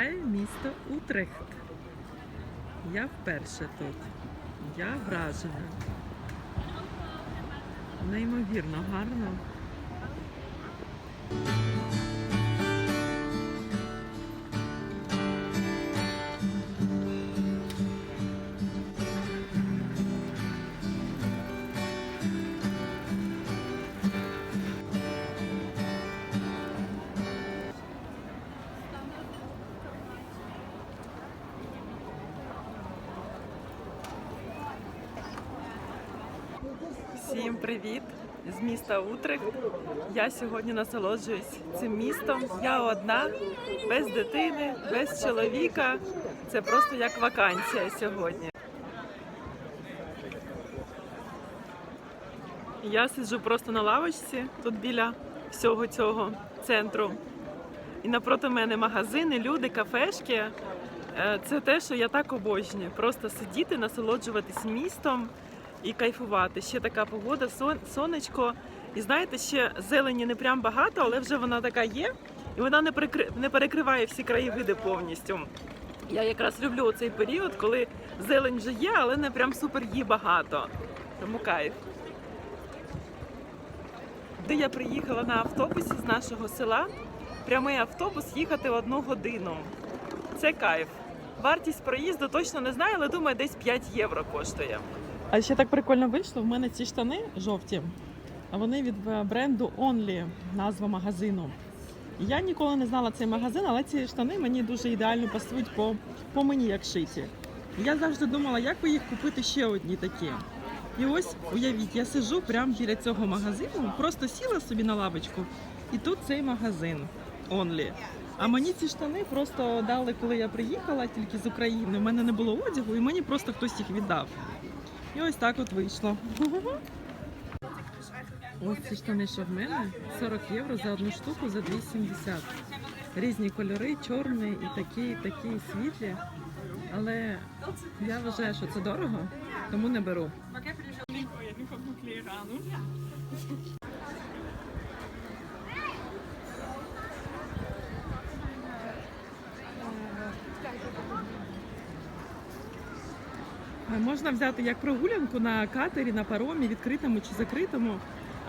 Вітаю місто Утрехт. Я вперше тут. Я вражена. Неймовірно гарно. Всім привіт з міста Утрехт. Я сьогодні насолоджуюсь цим містом. Я одна, без дитини, без чоловіка. Це просто як вакансія сьогодні. Я сиджу просто на лавочці тут біля всього цього центру. І напроти мене магазини, люди, кафешки. Е, Це те, що я так обожнюю. Просто сидіти, насолоджуватись містом і кайфувати. Ще така погода, сон, сонечко. І знаєте, ще зелені не прям багато, але вже вона така є, і вона не прикри... не перекриває всі краєвиди повністю. Я якраз люблю цей період, коли зелень вже є, але не прям супер її багато. Тому кайф. Де я приїхала на автобусі з нашого села, прямий автобус їхати в одну годину. Це кайф. Вартість проїзду точно не знаю, але думаю, десь 5 євро коштує. А ще так прикольно вийшло. В мене ці штани жовті, а вони від бренду Only, назва магазину. Я ніколи не знала цей магазин, але ці штани мені дуже ідеально пасують по, по мені як шиті. Я завжди думала, як би їх купити ще одні такі. І ось уявіть, я сижу прямо біля цього магазину, просто сіла собі на лавочку, і тут цей магазин Only. А мені ці штани просто дали, коли я приїхала тільки з України. У мене не було одягу, і мені просто хтось їх віддав. І ось так от вийшло. Ось ці штани, що в мене 40 євро за одну штуку за 2,70. Різні кольори, чорний і такі, і такі і світлі. Але я вважаю, що це дорого, тому не беру. Можна взяти як прогулянку на катері, на паромі, відкритому чи закритому.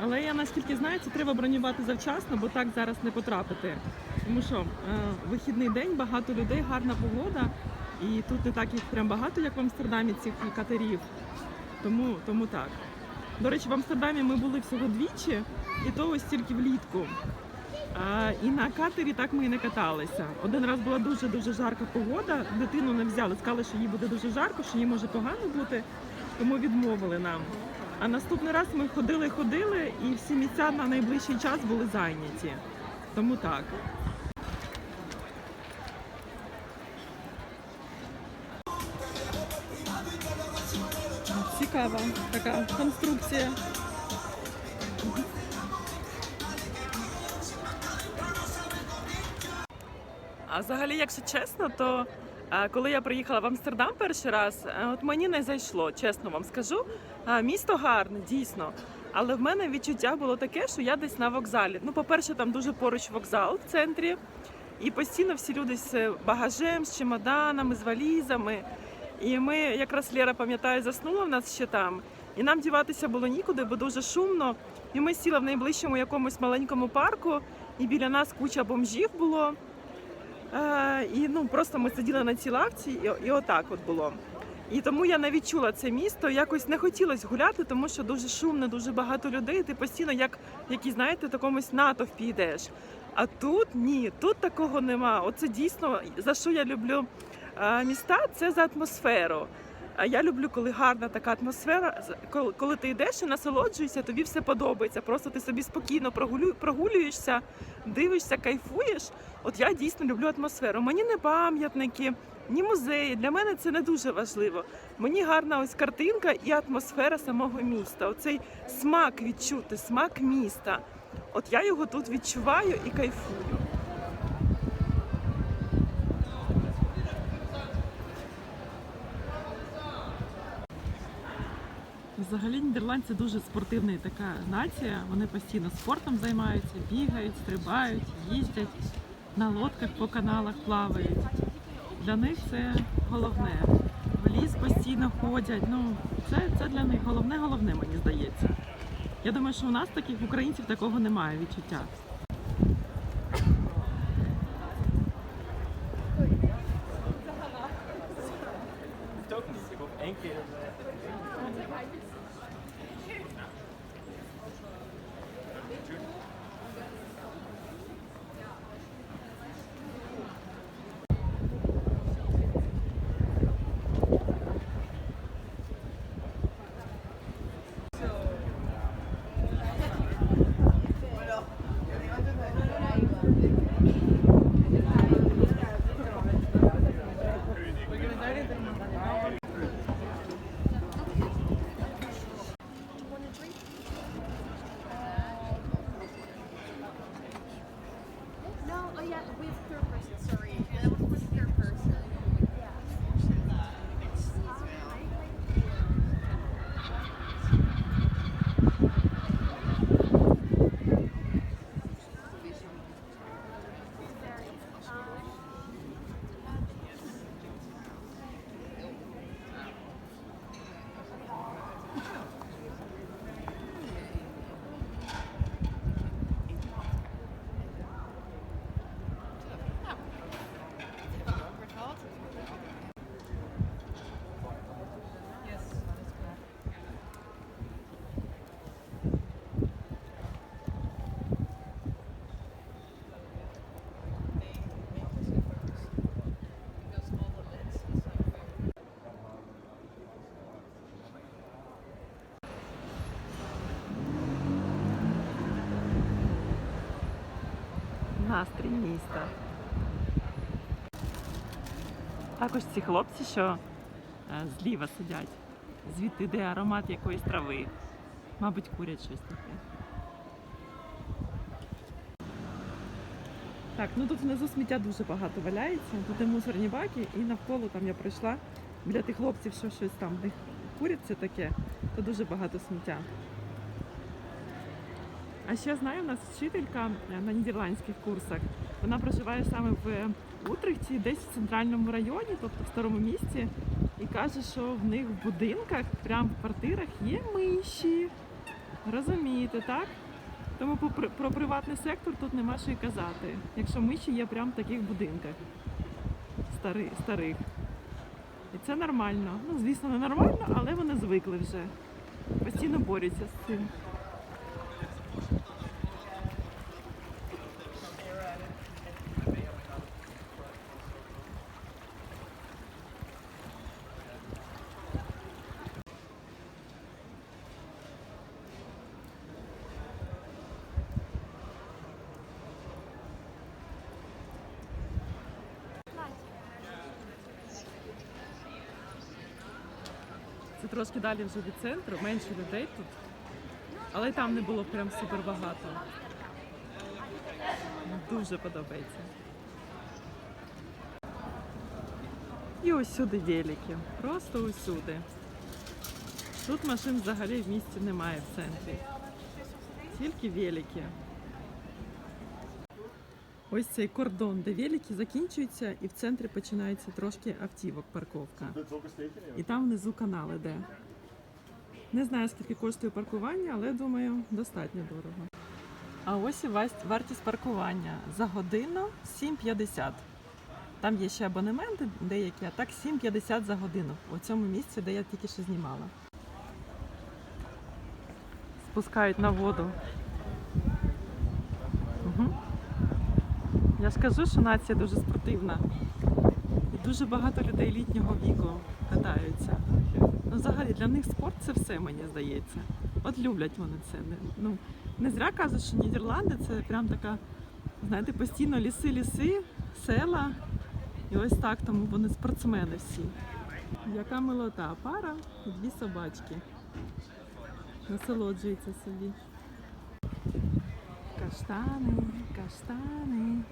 Але я наскільки знаю, це треба бронювати завчасно, бо так зараз не потрапити. Тому що е, вихідний день, багато людей, гарна погода, і тут не так їх прям багато, як в Амстердамі, цих катерів. Тому, тому так. До речі, в Амстердамі ми були всього двічі, і то ось тільки влітку. І на катері так ми і не каталися. Один раз була дуже дуже жарка погода. Дитину не взяли, сказали, що їй буде дуже жарко, що їй може погано бути, тому відмовили нам. А наступний раз ми ходили, ходили, і всі місця на найближчий час були зайняті. Тому так. Цікава така конструкція. А взагалі, якщо чесно, то е, коли я приїхала в Амстердам перший раз, е, от мені не зайшло, чесно вам скажу. Е, Місто гарне, дійсно. Але в мене відчуття було таке, що я десь на вокзалі. Ну, по-перше, там дуже поруч вокзал в центрі, і постійно всі люди з багажем, з чемоданами, з валізами. І ми, якраз Лера, пам'ятаю, заснула в нас ще там. І нам діватися було нікуди, бо дуже шумно. І ми сіли в найближчому якомусь маленькому парку, і біля нас куча бомжів було. Е, і ну просто ми сиділи на цій лавці, і, і отак от було. І тому я не відчула це місто. Якось не хотілося гуляти, тому що дуже шумно, дуже багато людей. Ти постійно, як які знаєте, такомусь натовпі йдеш. А тут ні, тут такого нема. Оце дійсно за що я люблю е, міста, це за атмосферу. А я люблю, коли гарна така атмосфера, коли, ти йдеш і насолоджуєшся, тобі все подобається. Просто ти собі спокійно прогулю, прогулюєшся, дивишся, кайфуєш. От я дійсно люблю атмосферу. Мені не пам'ятники, ні музеї. Для мене це не дуже важливо. Мені гарна ось картинка і атмосфера самого міста. Оцей смак відчути, смак міста. От я його тут відчуваю і кайфую. Взагалі нідерландці дуже спортивна така нація. Вони постійно спортом займаються, бігають, стрибають, їздять. на лодках по каналах плавають. Для них це головне. В ліс постійно ходять. Ну, це, це для них головне, головне, мені здається. Я думаю, що у нас таких українців такого немає відчуття. Настрій міста. Також ці хлопці, що е, зліва сидять. Звідти йде аромат якоїсь трави. Мабуть, курять щось таке. Так, ну тут внизу сміття дуже багато валяється. Тут і мусорні баки, і навколо там я пройшла. Біля тих хлопців, що щось там в них курять це таке, то дуже багато сміття. А ще знаю, у нас вчителька е, на нідерландських курсах. Вона проживає саме в Утрехті, десь в центральному районі, тобто в старому місті, і каже, що в них в будинках, прямо в квартирах, є миші. Розумієте, так? Тому про приватний сектор тут нема що й казати. Якщо миші є прямо в таких будинках стари, старих. І це нормально. Ну, звісно, не нормально, але вони звикли вже. Постійно борються з цим. Це трошки далі вже від центру, менше людей тут. Але й там не було прям супер багато. Дуже подобається. І усюди велики. Просто усюди. Тут машин взагалі в місті немає в центрі. Тільки велики. Ось цей кордон, де велики закінчуються, і в центрі починається трошки автівок парковка. І там внизу канал іде. Не знаю, скільки коштує паркування, але думаю, достатньо дорого. А ось і вартість паркування за годину 7,50. Там є ще абонементи деякі, а так 7,50 за годину у цьому місці, де я тільки що знімала. Спускають на воду. Я ж кажу, що нація дуже спортивна. І дуже багато людей літнього віку катаються. Ну, взагалі для них спорт це все, мені здається. От люблять вони це. Ну, не зря кажуть, що Нідерланди це прям така, знаєте, постійно ліси, ліси, села. І ось так, тому вони спортсмени всі. Яка милота, пара і дві собачки. Насолоджуються собі. Каштани, каштани.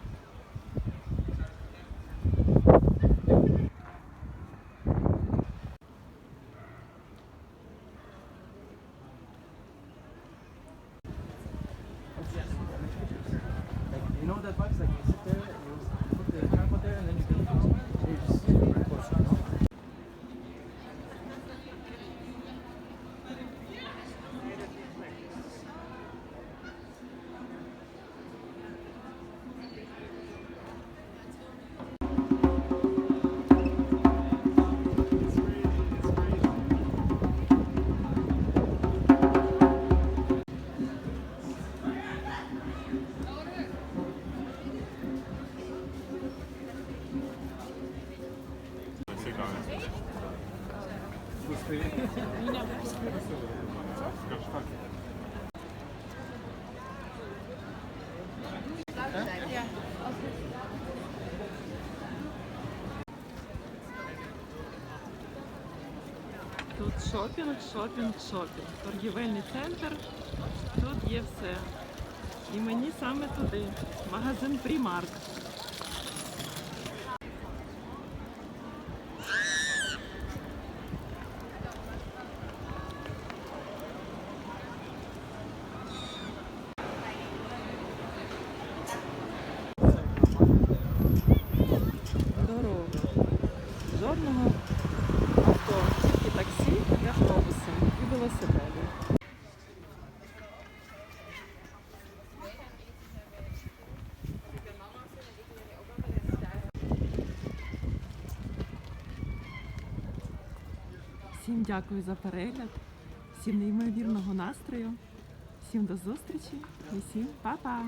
Тут шопінг, шопінг, шопінг. Торгівельний центр. Тут є все. І мені саме туди. Магазин Primark. Дорога. Жодного авто, тільки таксі і автобуси, і велосипеди. Всім дякую за перегляд, всім неймовірного настрою, всім до зустрічі. І всім па-па!